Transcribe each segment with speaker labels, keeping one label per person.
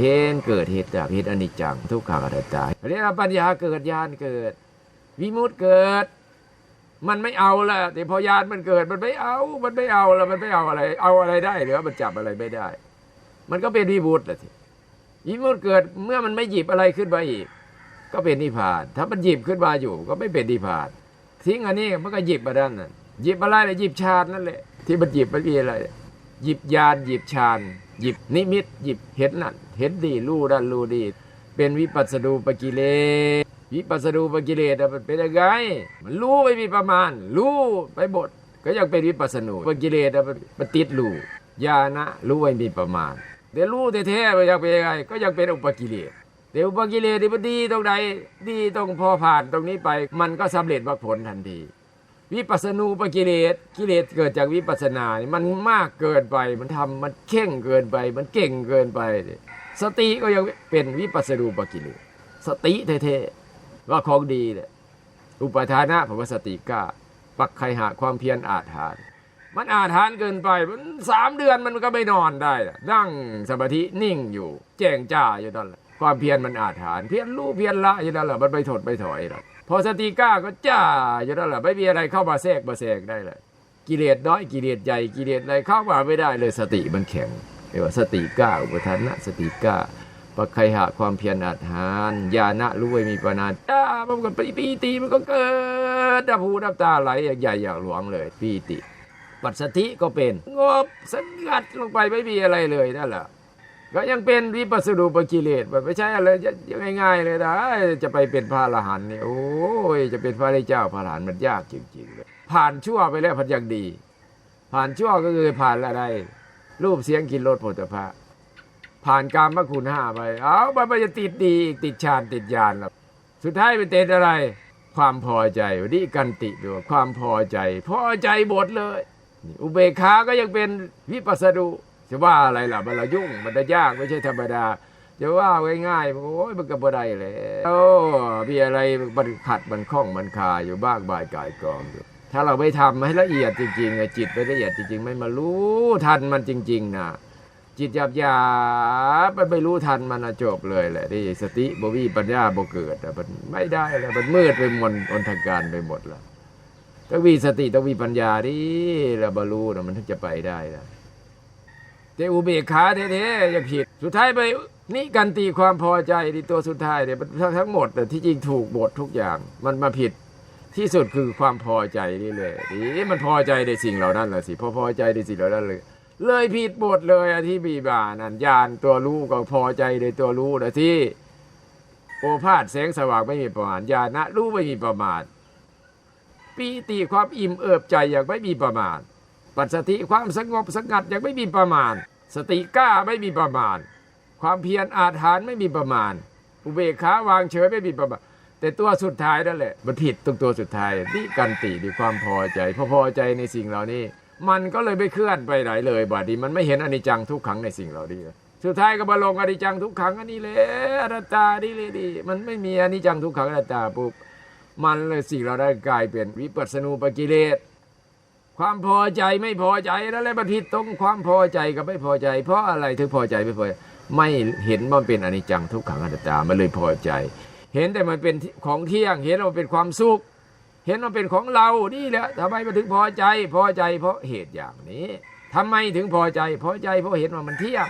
Speaker 1: เห็นเกิดเหตุดับเหตุอนิจจังทุกขังอนัตตาเรียกว่าปัญญาเกิดญาณเกิด วิมุตติเกิด มันไม่เอาละแต่พอญาณมันเกิดมันไม่เอา มันไม่เอาละมันไม่เอาอะไร เอาอะไรได้หรือมันจับอะไรไม่ได้ มันก็เป็นวิมุตติละทีวิมุตติเกิดเมื่อมันไม่หยิบอะไรขึ้นมาอีก ก็เป็นนิพพาน ถ้ามันหยิบขึ้นมาอยู่ ก็ไม่เป็นนิพพาน ทิ้งอันนี้มันก็หยิบมาด้านนั้นหยิบอะไรเลยหยิบฌานนั่นแหละที่มันหยิบมันมีอะไร หยิบญาณหยิบฌานหยิบนิมิต หยิบเห็นนั่นเห็นดีรู้นั่นรู้ดี เป็นวิปัสสนูปกิเลสวิปัสสนูปกิเลสมันเป็นยังไงมันรู้ไม่มีประมาณ รู้ไปหมดก็ยังเป็นวิปัสสนูปกิเลสมันติดรู้ญาณะรู้ไม่มีประมาณแต่รู้แท้ๆมันยังเป็นยังไงก็ยังเป็นอุปกิเลสเดี๋ยวอุปกิเลสที่มันดีตรงใดดีตรงพอผ่านตรงนี้ไป มันก็สำเร็จมรรคผลทันที วิปัสสนูปกิเลสกิเลสเกิดจากวิปัสสนานี่มันมากเกินไปมันทำมันเข่งเกินไป มันเก่งเกินไป สติก็ยังเป็นวิปัสสนูปกิเลสสติเท่ๆว่าของดีเนี่ยอุปทานะภวสติก้าปักไคหาความเพียรอาถาน มันอาถานเกินไปมันสามเดือนมันก็ไม่นอนได้นั่งสมาธินิ่งอยู่ แจ้งจ้าอยู่ตอนแหละ ความเพียรมันอาถานเพียรรู้เพียรละอยู่นั่นแหละมันไม่ถดไม่ถอยหรอกพอสติกล้าก็จ้าอยู่นั่นแหละไม่มีอะไรเข้ามาแทรกมาแทรกได้เลยกิเลสน้อยกิเลสใหญ่กิเลสอะไรเข้ามาไม่ได้เลยสติมันแข็งเรียกว่าสติกล้าอุปทานะสติกล้าปักไคหะความเพียรอาถานญาณะรู้ไว้มีปานาจ้ามันก็ปีปีติมันก็เกิดดับหูดับตาไหลอย่างใหญ่อย่างหลวงเลยปีติปัสสติก็เป็นงบสังัดลงไปไม่มีอะไรเลยนั่นแหละ ก็ยังเป็นวิปัสสนูปกิเลสมันไม่ใช่อะไรง่ายๆเลยนะจะไปเป็นพระอรหันต์เนี่ยโอ้ยจะเป็นพระเจ้าพระอรหันต์มันยากจริงๆเลยผ่านชั่วไปแล้วพันยังดี ผ่านชั่วก็คือผ่านอะไร รูปเสียงกินรสผลิตภัณฑ์ผ่านกามมคุณห้าไป เอาไปมันจะติดดีอีกติดฌานติดญาณแล้วสุดท้ายเป็นเต็นอะไร ความพอใจวันนี้กันติด้วยความพอใจ พอใจหมดเลย อุเบกขาก็ยังเป็นวิปัสสนู จะว่าอะไรล่ะมันละยุ่งมันจะยากไม่ใช่ธรรมดา จะว่าง่ายๆโอ้ยมันก็บ่ได้เลยโอ้มีอะไรมันขัดมันข้องมันคาอยู่บ้างบายกายกองอยู่ถ้าเราไม่ทำให้ละเอียดจริงๆจิตไม่ละเอียดจริง ๆ ไม่มารู้ทันมันจริง ๆนะจิตหยาบหยาบมันไม่รู้ทันมันจบเลยแหละที่สติบวีปัญญาบ่เกิดมันไม่ได้แล้วมันมืดไปหมดอนทการไปหมดแล้วต้องมีสติต้องมีปัญญาดิเราบรรลุนะมันถึงจะไปได้นะ แต่อุเบกขาแท้ๆยังผิด สุดท้ายไปนี่กันตีความพอใจที่ตัวสุดท้ายเนี่ยมันทั้งหมดแต่ที่จริงถูกหมดทุกอย่างมันมาผิดที่สุดคือความพอใจนี่เลยนี่มันพอใจในสิ่งเหล่านั้นแหละสิพอพอใจในสิ่งเหล่านั้นเลย เลยผิดหมดเลยอะที่บีบานั่นญาณตัวรู้ก็พอใจในตัวรู้นะที่โอภาสแสงสว่างไม่มีประมาณญาณะรู้ไม่มีประมาณปีติความอิ่มเอิบใจอย่างไม่มีประมาณ ปัสสติความสงบสงัดอย่างไม่มีประมาณ สติกล้าไม่มีประมาณ ความเพียรอาถานไม่มีประมาณ อุเบกขาวางเฉยไม่มีประมาณ แต่ตัวสุดท้ายนั่นแหละมันผิดตรงตัวสุดท้ายนี่กันติดีความพอใจพอพอใจในสิ่งเหล่านี้ มันก็เลยไม่เคลื่อนไปไหนเลยบาดนี้มันไม่เห็นอนิจจังทุกขังในสิ่งเหล่านี้สุดท้ายก็มาลงอนิจจังทุกขังอันนี้เลยอนัตตานี่เลยดีมันไม่มีอนิจจังทุกขังอนัตตาปุ๊บมันเลยสิ่งเราได้กลายเป็นวิปัสสนูปกิเลส ความพอใจไม่พอใจนั่นและมันผิดตรงความพอใจกับไม่พอใจ เพราะอะไรถึงพอใจไม่พอใจไม่เห็นมันเป็นอนิจจังทุกขังอนัตตามันเลยพอใจ เห็นแต่มันเป็นของเที่ยง เห็นมันเป็นความสุขเห็นว่าเป็นของเรานี่แหละทำไมมันถึงพอใจ พอใจเพราะเหตุอย่างนี้ทำไมถึงพอใจ พอใจเพราะเห็นว่ามันเที่ยง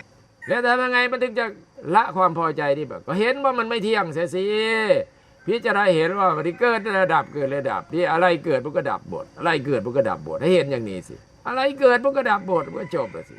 Speaker 1: แล้วทำยังไงมันถึงจะละความพอใจนี่แบบก็เห็นว่ามันไม่เที่ยงเสียสิ พิจารณาเห็นว่ามันเกิดระดับเกิดระดับที่อะไรเกิดมันก็ดับหมดอะไรเกิดมันก็ดับหมดให้เห็นอย่างนี้สิ อะไรเกิดมันก็ดับหมดมันก็จบแล้วสิ